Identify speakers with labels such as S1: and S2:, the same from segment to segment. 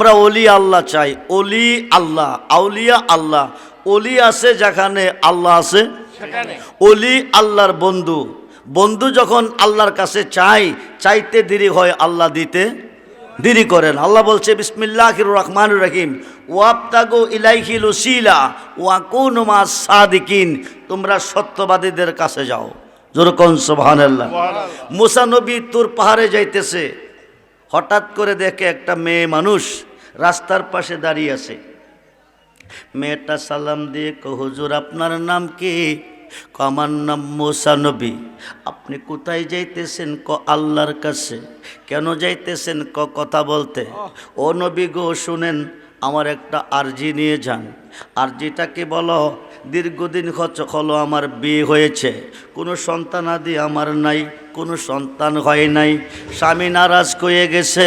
S1: আমরা অলি আল্লাহ চাই অলি আল্লাহ আউলিয়া আল্লাহ। অলি আছে যেখানে আল্লাহ আছে অলি আল্লাহর বন্ধু। বন্ধু যখন আল্লাহর কাছে চাই চাইতে দেরি হয় আল্লাহ দিতে দেরি করেন। আল্লাহ বলছে বিসমিল্লাহ রহমান রহিম। ওয়াবতাগো ইলাইহিল উসিলা ওয়াকুন মা সাদিকিন। তোমরা সত্যবাদীদের কাছে যাও। যেরকম সুবহানাল্লাহ। মুসা নবী তুর পাহাড়ে যাইতেছে। হঠাৎ করে দেখে একটা মেয়ে মানুষ রাস্তার পাশে দাঁড়িয়ে আছে। মেয়েটা সালাম দিয়ে হুজুর, আপনার নাম কি? আমার নাম মোসা নবী। আপনি কোথায় যাইতেছেন? ক আল্লাহর কাছে। কেন যাইতেছেন? ক কথা বলতে। ও নবী গো, শুনেন, আমার একটা আরজি নিয়ে যান। আরজিটাকে বলো দীর্ঘদিন হলো আমার বিয়ে হয়েছে। কোনো সন্তান আদি আমার নাই, কোনো সন্তান হয় নাই। স্বামী নারাজ হয়ে গেছে,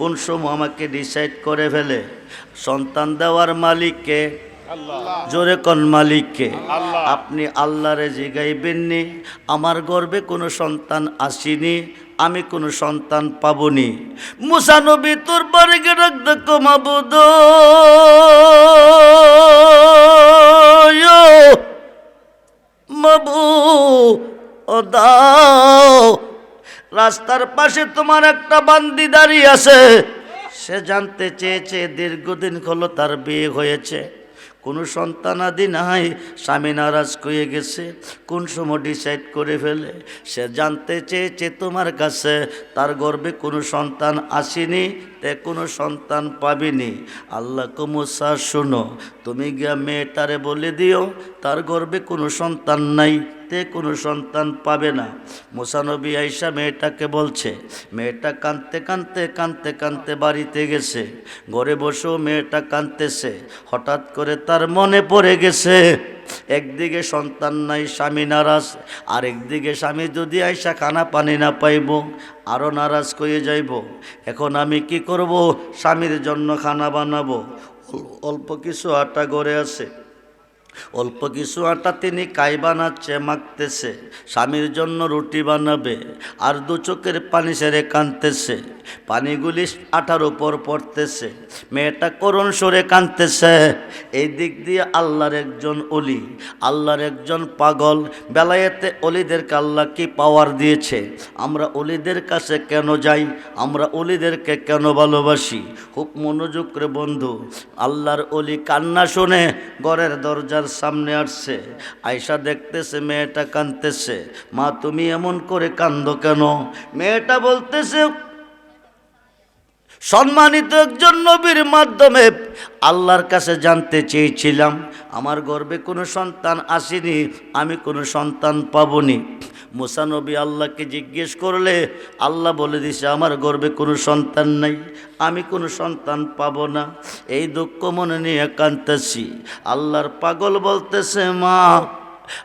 S1: কোন সময় আমাকে ডিসাইড করে ফেলে? সন্তান দেওয়ার মালিককে, জোরে কোন মালিককে? আপনি আল্লাহরে জিগাইবেননি, আমার গর্বে কোনো সন্তান আসেনি, আমি কোনো সন্তান পাবনি। মুসানবী তোর বাড়ি গেড়ক দেখো মাবুদ মাবু ও দাও রাস্তার পাশে তোমার একটা বান্দি দাঁড়িয়ে আছে। সে জানতে চেয়েছে দীর্ঘদিন হলো তার বিয়ে হয়েছে। কোনো সন্তান আদি নাই, স্বামী নারাজ কয়ে গেছে, কোন সময় ডিসাইড করে ফেলে? সে জানতে চেয়েছে তোমার কাছে, তার গর্বে কোনো সন্তান আসেনি, তে কোনো সন্তান পাবিনি। আল্লাহ কুমুসা শুনো, তুমি গিয়া মেয়েটারে বলে দিও, তার গর্বে কোনো সন্তান নাই। তে কোনো সন্তান পাবে না। মুসানবী আইসা মেয়েটাকে বলছে, মেয়েটা কাঁদতে কাঁদতে কাঁদতে কাঁদতে বাড়িতে গেছে। ঘরে বসেও মেয়েটা কাঁদতেছে। হঠাৎ করে তার মনে পড়ে গেছে, একদিকে সন্তান নাই, স্বামী নারাজ। আর একদিকে স্বামী যদি আইসা খানা পানি না পাইব আরও নারাজ করে যাইব। এখন আমি কি করব? স্বামীর জন্য খানা বানাবো। অল্প কিছু আটা গড়ে আছে। অল্প কিছু আটা তিনি কাই বানাচ্ছে মাখতেছে স্বামীর জন্য রুটি বানাবে, আর দু চোখের পানি সেরে কাঁদতেছে পানিগুলি আটার উপর পড়তেছে। মেয়েটা করুণ সরে কাঁদতেছে এই দিক দিয়ে আল্লাহর একজন অলি আল্লাহর একজন পাগল। বেলায়েতে অলিদেরকে আল্লাহ কি পাওয়ার দিয়েছে? আমরা অলিদের কাছে কেন যাই? আমরা অলিদেরকে কেন ভালোবাসি? খুব মনোযোগ করে বন্ধু, আল্লাহর অলি কান্না শুনে ঘরের দরজার সামনে আসছে। আয়সা দেখতেছে, মেয়েটা কাঁদতেছে। মা, তুমি এমন করে কান্দ কেন? মেয়েটা বলতেছে, সম্মানিত একজন নবীর মাধ্যমে আল্লাহর কাছে জানতে চেয়েছিলাম। আমার গর্বে কোনো সন্তান আসেনি, আমি কোনো সন্তান পাবনি। মুসানবী আল্লাহকে জিজ্ঞেস করলে আল্লাহ বলে দিছে আমার গর্বে কোনো সন্তান নাই আমি কোনো সন্তান পাবো না। এই দুঃখ মনে নিয়ে কাঁদতেছি। আল্লাহর পাগল বলতেছে মা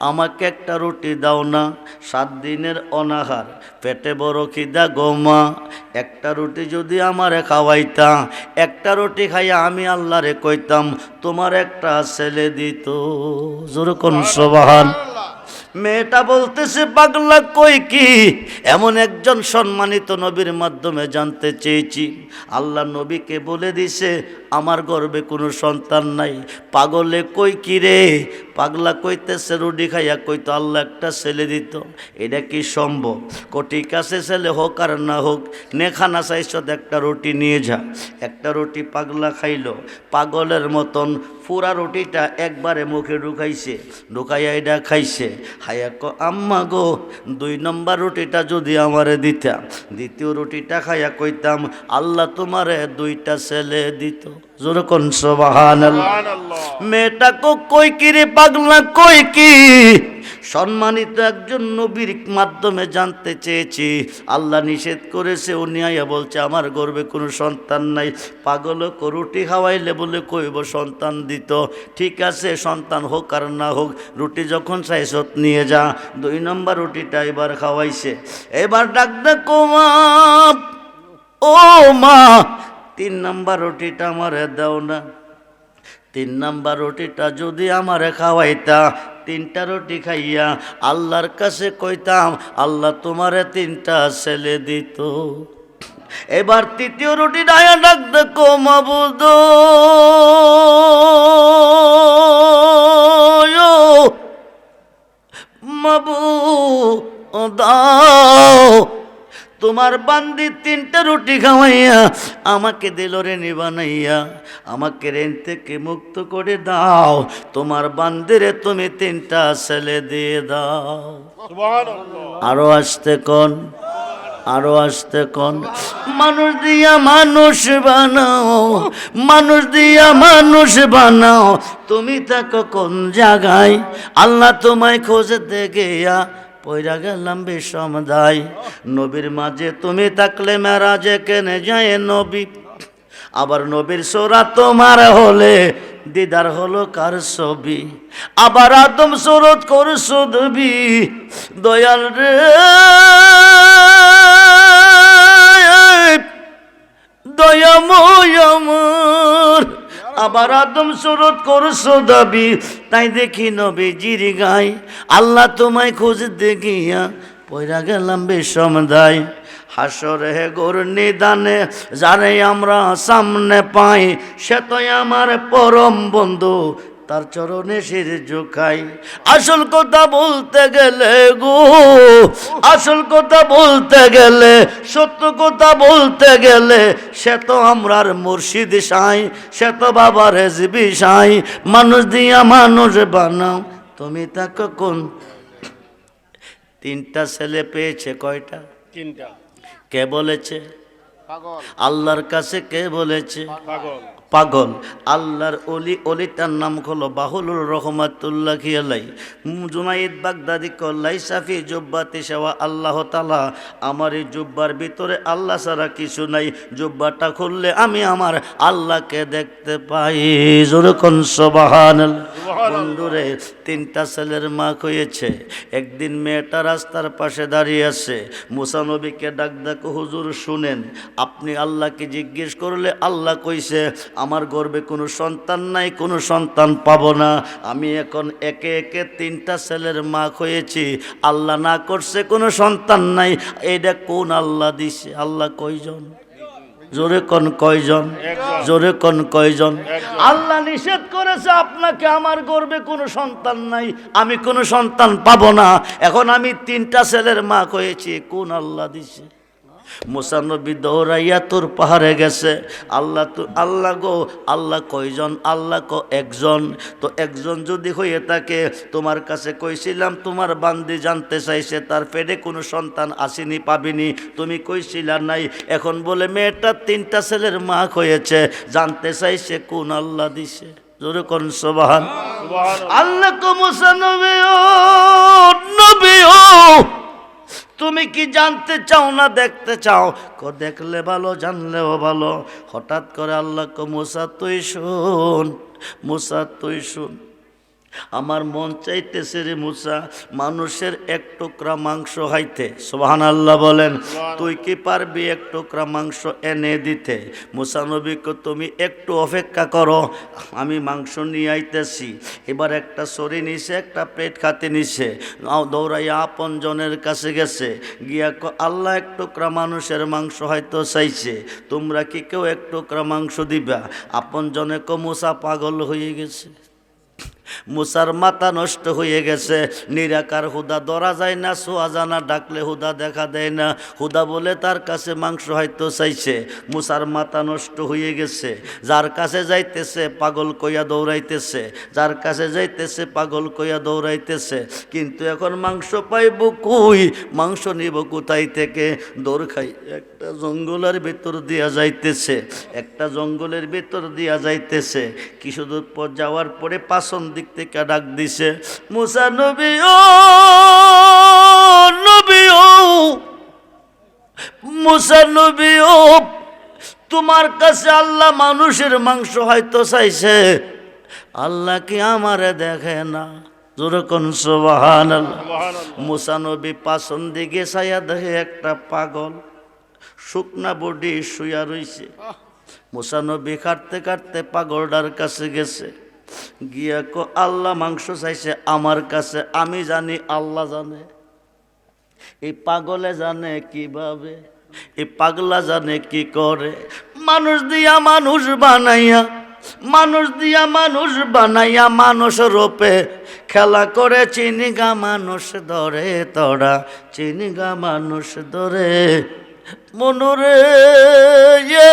S1: আমাকে একটা রুটি দাও না সাত দিনের অনাহার পেটে বড় খিদা গোমা একটা রুটি যদি আমারে খাওয়াইতা একটা রুটি খাইয়া আমি আল্লাহরে কইতাম তোমার একটা ছেলে দিত। জোর কোন সবাহান। মেয়েটা বলতেছে, পাগলা কই কি? এমন একজন সম্মানিত নবীর মাধ্যমে জানতে চেয়েছি। আল্লাহ নবীকে বলে দিছে আমার গর্বে কোনো সন্তান নাই। পাগলে কই কি রে? পাগলা কইতেছে রুডি খাইয়া কইতো আল্লাহ একটা ছেলে দিত। এটা কি সম্ভব? কোটি কাছে ছেলে হোক আর না হোক নেখানা চাইছত একটা রুটি নিয়ে যা। একটা রুটি পাগলা খাইলো। পাগলের মতন পুরা রুটিটা একবারে মুখে ঢুকাইছে, ঢুকাইয়া এটা খাইছে। হায়া ক, আম্মা গো, দুই নম্বর রুটিটা যদি আমারে দিতা। দ্বিতীয় রুটিটা খাইয়া কইতাম, আল্লাহ তোমারে দুইটা ছেলে দিত। যেরকম সবাহান মেয়েটা কই কি রে পাগলা কই কি? সম্মানিত একজন নবীর মাধ্যমে জানতে চেয়েছি। আল্লাহ নিষেধ করেছে উনি আইয়া বলছে আমার গর্বে কোনো সন্তান নাই। পাগল রুটি খাওয়াইলে বলে কইব সন্তান দিত। ঠিক আছে সন্তান হোক আর না হোক রুটি যখন চাইছত নিয়ে যা। দুই নম্বর রুটিটা এবার খাওয়াইছে। এবার ডাক দেখো মা ও মা তিন নাম্বার রুটিটা আমারে দাও না। তিন নাম্বার রুটিটা যদি আমারে খাওয়াইতা, তিনটা রুটি খাইয়া আল্লাহর কাছে কইতাম, আল্লাহ তোমারে তিনটা ছেলে দিত। এবার তৃতীয় রুটি ডায়া ডাক দেখো, মাবুদ। মাবু দাও। তোমার বান্দি তিনটা রুটি খাওয়াইয়া আমাকে দিল রে বানাইয়া আমাকে রেন থেকে মুক্ত করে দাও। তোমার বান্দিরে তুমি তিনটা ছেলে দিয়ে দাও। আরও আসতে কোন? আরও আসতে কোন? মানুষ দিয়া মানুষ বানাও। মানুষ দিয়া মানুষ বানাও। তুমি থাকো কোন জায়গায়? আল্লাহ তোমায় খোঁজতে গিয়া পয়রা গেলাম বিষমদায়। নবীর মাঝে তুমি থাকলে মেরাজে কেনে যায় নবী। আবার নবীর সোরা তোমার হলে দিদার হলো কার ছবি? আবার আদম সুরত করছ দেবী দয়াল রে। দয়াময় আবার আদম সুরত করছ দাবি, তাই দেখি নবীজির গাই আল্লাহ তোমায় খোঁজ দেখিয়া পয়রা গেলাম বেশম দায় হাসরে গোর নিদানে, যারে আমরা সামনে পাই, সে তো আমার পরম বন্ধু। তার চরণে শির ঝুঁকাই। আসল কথা বলতে গেলে গো আসল কথা বলতে গেলে সত্য কথা বলতে গেলে সে তো আমরার মুর্শিদ সাই সে তো বাবার রেজবি সাই। মানুষ দিয়া মানুষ বানাও তুমি তা কোন তিনটা ছেলে পেয়েছে কয়টা?
S2: তিনটা।
S1: কে বলেছে? আল্লাহর কাছে কে বলেছে?
S2: পাগল।
S1: পাগল। আল্লাহর অলি অলিটার নাম হলো বাহুলুর রহমাতুল্লাহ খিয়ালাই জুনাইদ বাগদাদি কল্লাই সাফি জুব্বাতি সেওয়া আল্লাহ তালা আমার এই জুব্বার ভিতরে আল্লাহ ছাড়া কিছু নাই। জুব্বাটা খুললে আমি আমার আল্লাহকে দেখতে পাই। যেরকম সবাহান বন্ধুরে, তিনটা ছেলের মা হয়েছে একদিন মেয়েটা রাস্তার পাশে দাঁড়িয়ে আছে। মুসানবীকে ডাক ডাক হুজুর শুনেন। আপনি আল্লাহকে জিজ্ঞেস করলে আল্লাহ কইছে আমার গর্বে কোনো সন্তান নাই, কোনো সন্তান পাবো না। আমি এখন একে একে তিনটা ছেলের মা হয়েছি। আল্লাহ না করছে কোনো সন্তান নাই। এইটা কোন আল্লাহ দিছে? আল্লাহ কয়জন? জোরে কোন কয়জন? জোরে কোন কয়জন? আল্লাহ নিষেধ করেছে, আপনাকে আমার গর্বে কোনো সন্তান নাই, আমি কোনো সন্তান পাবো না। এখন আমি তিনটা ছেলের মা হয়েছি, কোন আল্লাহ দিছে? মুসানবী দৌড়াইয়া তোর পাহাড়ে গেছে। আল্লাহ তো আল্লাহ গো আল্লাহ কয়জন? আল্লাহ ক একজন। তো একজন যদি হয়ে থাকে তোমার কাছে কইছিলাম তোমার বান্দি জানতে চাইছে তার পেটে কোনো সন্তান আসেনি পাবিনি। তুমি কইছিলা নাই। এখন বলে মেয়েটা তিনটা ছেলের মা হয়েছে। জানতে চাইছে কোন আল্লাহ দিছে? জোরে কোন সোবাহান আল্লাহ কো মুসানবী ও নবী ও তুমি কি জানতে চাও না দেখতে চাও? ক দেখলে ভালো, জানলেও ভালো। হঠাৎ করে আল্লাহ মুসা, তুই শুন, মুসা, তুই শুন। আমার মন চাইতেছে রে মুসা মানুষের এক টুকরা মাংস হাইতে সোহান আল্লাহ বলেন তুই কি পারবি এক টুকরা মাংস এনে দিতে? মুসা নবীকে তুমি একটু অপেক্ষা করো আমি মাংস নিয়ে আইতেছি। এবার একটা সরি নিছে একটা পেট খাতে নিছে। দৌড়াইয়া আপন জনের কাছে গেছে। গিয়া আল্লাহ এক টুকরা মানুষের মাংস হয়তো চাইছে। তোমরা কি কেউ এক টুকরা মাংস দিবা? আপন জনে ক মুসা পাগল হয়ে গেছে। মুসার মাথা নষ্ট হয়ে গেছে। নিরাকার হুদা ধরা যায় না, সোয়া জানা ডাকলে হুদা দেখা দেয় না। হুদা বলে তার কাছে মাংস হয়তো চাইছে। মুসার মাথা নষ্ট হয়ে গেছে। যার কাছে যাইতেছে, পাগল কইয়া দৌড়াইতেছে। যার কাছে যাইতেছে, পাগল কইয়া দৌড়াইতেছে। কিন্তু এখন মাংস পাইব কই? মাংস নিব কোথায় থেকে? দৌড় খাই। একটা জঙ্গলের ভেতর দিয়া যাইতেছে। একটা জঙ্গলের ভেতর দিয়া যাইতেছে। কিছু দূর পর যাওয়ার পরে পাশন দিক থেকে ডাক দিছে মুসা নবী ও নবী ও মুসা নবী ও তোমার কাছে আল্লাহ মানুষের মাংস হয়তো চাইছে আল্লাহ কি আমারে দেখে না? যেরকম সোবাহান মুসানবী পাশন দিকে ছায়া দেখে একটা পাগল শুকনা বডি শুয়া রইছে। মুসানবী কাটতে কাটতে পাগলটার কাছে গেছে। গিয়া কো, আল্লাহ মাংস চাইছে, আমার কাছে, আমি জানি আল্লাহ জানে। এই পাগলে জানে কীভাবে, এই পাগলা জানে কি করে। মানুষ দিয়া মানুষ বানাইয়া, মানুষ দিয়া মানুষ বানাইয়া মানুষ রূপে খেলা করে চিনিগা মানুষ ধরে তোরা চিনিগা মানুষ ধরে। মনোরে ইয়ে,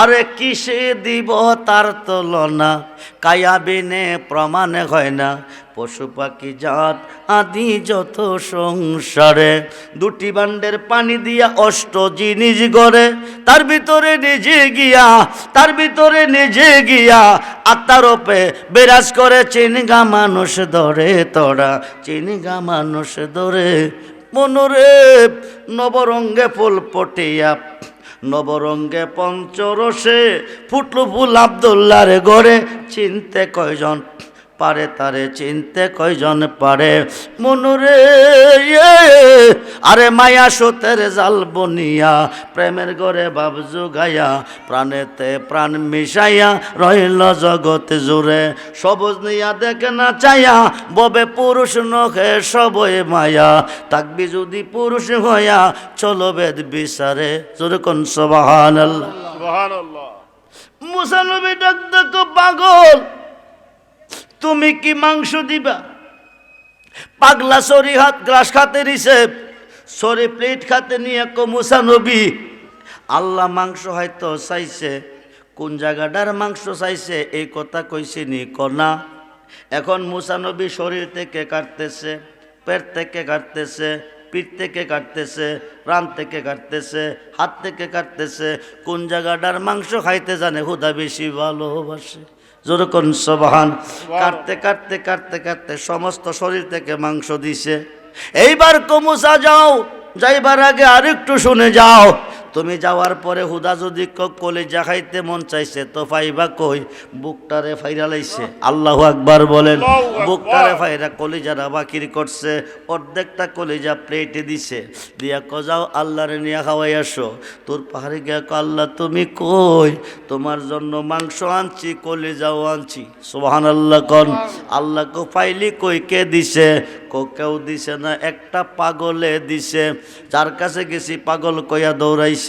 S1: আরে কিসে দিব তার তুলনা? কায়া বিনে প্রমাণে হয় না। পশু পাখি জাত আদি যত সংসারে। দুটি বান্ডের পানি দিয়া অষ্ট জিনিস গড়ে। তার ভিতরে নিজে গিয়া তার ভিতরে নিজে গিয়া আত্মার ওপে বিরাজ করে। চিনগা মানুষ ধরে তোরা চিনগা মানুষ ধরে মনোরে নবরঙ্গে ফুল পটিয়া নবরঙ্গে পঞ্চরসে ফুটলু ফুল আবদুল্লার গড়ে চিনতে কয়জন পারে তারে চিনতে কয়জন পারে? মনুরে আরে মায়া সুতের জাল বনিয়া প্রেমের গড়ে বাব জুগাইয়া প্রাণেতে প্রাণ মিশাইয়া রইল জগৎ জুড়ে। সবুজ নিয়া দেখে না চাইয়া ববে পুরুষ নখে সবই মায়া। থাকবি যদি পুরুষ হইয়া চলো বেদ বিচারে। জোরে কোন সবাহান আল্লাহ মুসানবী ডাক দেখো পাগল। তুমি কি মাংস দিবা? পাগলা সরি হাত, গ্রাস খাতে দিছে সরি প্লেট খাতে নিয়ে কো মুসানবী আল্লাহ মাংস হয়তো চাইছে, কোন জায়গাটার মাংস চাইছে, এই কথা কইছে নি কনা এখন মুসানবী শরীর থেকে কাটতেছে, পেট থেকে কাটতেছে, পিঠ থেকে কাটতেছে প্রাণ থেকে কাটতেছে, হাত থেকে কাটতেছে, কোন জায়গাটার মাংস খাইতে জানে, হুদা বেশি ভালোবাসে। যেরকম সবহান। কাটতে কাটতে কাটতে কাটতে সমস্ত শরীর থেকে মাংস দিছে। এইবার কমুসা যাও যাইবার আগে আরেকটু শুনে যাও। তুমি যাওয়ার পরে হুদা যদি কলিজা খাইতে মন চাইছে তো ফাইবা কই? বুকটারে ফাইরা লাইছে। আল্লাহ আকবার বলেন। বুকটারে ফাইরা কলিজারা বাকির করছে অর্ধেকটা কলিজা প্লেটে দিছে। দিয়া কজাও আল্লাহরে নিয়ে খাওয়াই আসো। তোর পাহাড়ে গিয়া কো, আল্লাহ তুমি কই? তোমার জন্য মাংস আনছি কলিজাও আনছি। সোহান আল্লাহ কন। আল্লাহ কো পাইলি কই কে দিছে? কো কেউ দিছে না একটা পাগলে দিছে। যার কাছে গেছি পাগল কইয়া দৌড়াইছে।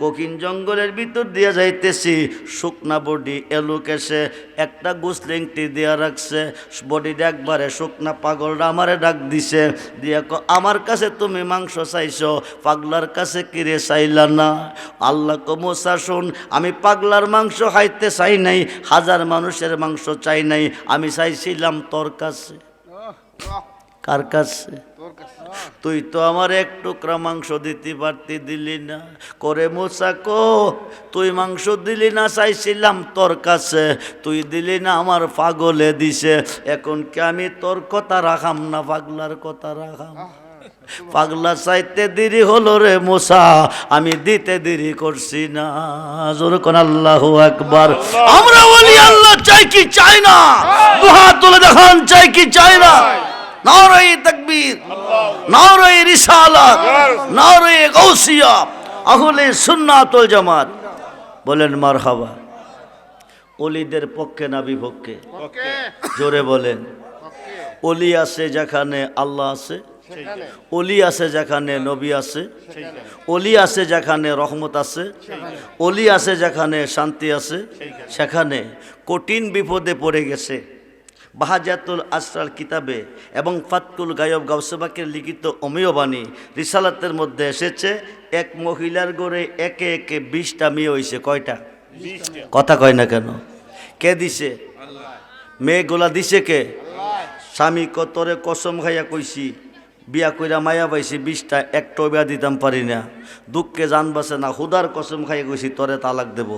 S1: গকিন জঙ্গলের ভিতর দিয়ে যাইতেছি। শুকনা বডি এলুক এসে একটা গুসলিংটি দিয়া রাখছে। বডিটা একবারে শুকনা পাগলটা আমারে ডাক দিছে। দিয়া আমার কাছে তুমি মাংস চাইছো পাগলার কাছে কিরে চাইলা না? আল্লাহ কমোসা শুন আমি পাগলার মাংস খাইতে চাই নাই হাজার মানুষের মাংস চাই নাই আমি চাইছিলাম তোর কাছে। কার কাছে? তুই তো আমার এক টুকরা মাংস দিতে পারতি দিলি না। করে মোসা কো তুই মাংস দিলি না চাইছিলাম তোর কাছে। তুই দিলি না আমার পাগলে দিছে। এখন কি আমি তোর কথা রাখাম না পাগলার কথা রাখাম? পাগলা চাইতে দেরি হলো রে মোসা আমি দিতে দেরি করছি না। জোর কোন আল্লাহ একবার আমরা বলি আল্লাহ চাই কি চাই না? দুহাত তুলে দেখান চাই কি চাই না? নারাই তাকবীর নারাই রিসালাত নারাই গৌসিয়া আহলে সুন্নাতুল জামাত। বলেন মারহাবা। অলিদের পক্ষে না বিপক্ষে? জোরে বলেন। অলি আছে যেখানে আল্লাহ আছে অলি আছে যেখানে নবী আছে অলি আছে যেখানে রহমত আছে অলি আছে যেখানে শান্তি আছে সেখানে কঠিন বিপদে পড়ে গেছে। বাহাজাতুল আসরাল কিতাবে এবং ফাতকুল গায়ব গাউসবাকের লিখিত অমীয়বাণী রিসালাতের মধ্যে এসেছে এক মহিলার গড়ে একে একে বিশটা মেয়ে হয়েছে কয়টা? কথা কয় না কেন? কে দিছে? মেয়েগুলা দিছে কে? স্বামী কতরে কসম খাইয়া কইছি বিয়া কইরা মায়া পাইছি বিশটা একটা বিয়া দিতাম পারি না। দুঃখে জান বাসে না হুদার কসম খাইয়া কইছি তরে তালাক দেব।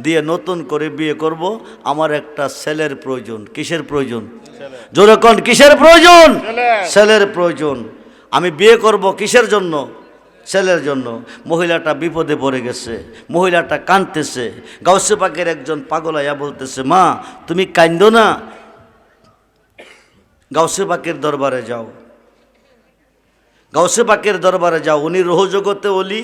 S1: দিয়ে নতুন করে বিয়ে করব আমার একটা ছেলের প্রয়োজন। কিসের প্রয়োজন? জোরে কোন কিসের প্রয়োজন?
S2: ছেলের।
S1: ছেলের প্রয়োজন। আমি বিয়ে করব কিসের জন্য? ছেলের জন্য। মহিলাটা বিপদে পড়ে গেছে মহিলাটা কাঁদতেছে। গাউসে পাকের একজন পাগলাইয়া বলতেছে মা তুমি কান্দো না? গাউসে পাকের দরবারে যাও। গাউসে পাকের দরবারে যাও, উনি রোহ জগতে অলি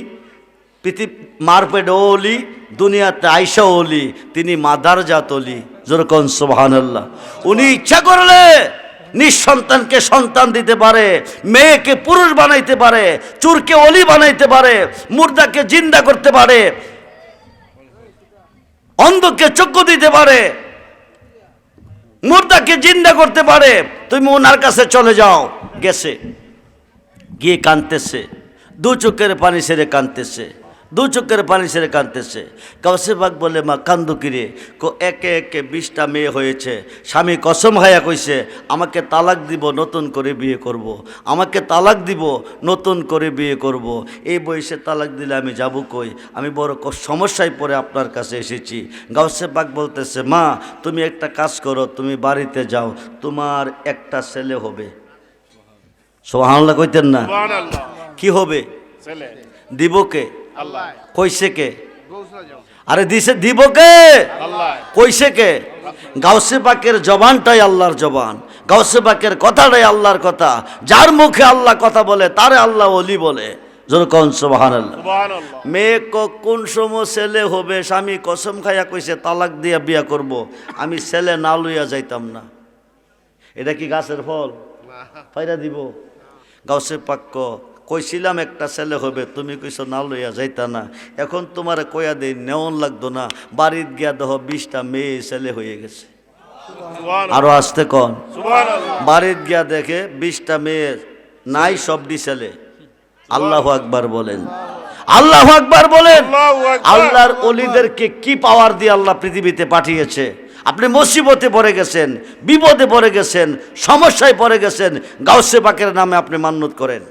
S1: পৃথিবী মারপেট অলি, দুনিয়াতে আইসা অলি, তিনি মাদার জাত অলি। যেরকম সোহান উনি ইচ্ছা করলে নিঃসন্তানকে সন্তান দিতে পারে, মেয়েকে পুরুষ বানাইতে পারে, চুরকে অলি বানাইতে পারে, মুর্দাকে জিন্দা করতে পারে, অন্ধকে চক্ষু দিতে পারে, মুর্দাকে জিন্দা করতে পারে, তুমি ওনার কাছে চলে যাও, গেছে। গিয়ে কাঁদতেছে। দু চোখের পানি সেরে কাঁদতেছে। দু চোখের পানি সেরে কাঁদতেছে। কাউসে বাগ বলে, মা, কান্দু কিরে কো, একে একে বিশটা মেয়ে হয়েছে। স্বামী কসম হায়া কইছে, আমাকে তালাক দিব, নতুন করে বিয়ে করব। আমাকে তালাক দিব, নতুন করে বিয়ে করব। এই বয়সে তালাক দিলে আমি যাব কই? আমি বড় সমস্যায় পড়ে আপনার কাছে এসেছি। গাউসে বাগ বলতেছে, মা, তুমি একটা কাজ করো, তুমি বাড়িতে যাও। তোমার একটা ছেলে হবে। সোহানলা কইতেন না। কি হবে?
S2: ছেলে।
S1: দিব কে? কইছে কে? আরে দিছে দিব কে?
S2: আল্লাহ।
S1: কইছে কে? গাউসে পাকের জবানটাই আল্লাহর জবান। গাউসে পাকের কথাটাই আল্লাহর কথা। যার মুখে আল্লাহ কথা বলে তারে আল্লাহ অলি বলে। মেয়ে ক- কোন সময় ছেলে হবে? স্বামী কসম খাইয়া কইছে তালাক দিয়া বিয়া করব। আমি ছেলে না লইয়া যাইতাম না। এটা কি গাছের ফল? ফাইরা দিব। গাছে পাক্য কইছিলাম একটা ছেলে হবে তুমি কইছো না লইয়া যাইতা না। এখন তোমার কয়া দেই নেওন লাগতো না। বাড়ির গিয়া দেহ বিশটা মেয়ে ছেলে হয়ে গেছে। আরও আসতে কন? বাড়ির গিয়া দেখে বিশটা মেয়ে নাই সবডি ছেলে। আল্লাহ আকবার বলেন। আল্লাহ আকবার বলেন। আল্লাহর অলিদেরকে কি পাওয়ার দিয়ে আল্লাহ পৃথিবীতে পাঠিয়েছে? আপনি মুসিবতে পড়ে গেছেন, বিপদে পড়ে গেছেন, সমস্যায় পড়ে গেছেন, গাউসে পাকের নামে আপনি মান্যত করেন।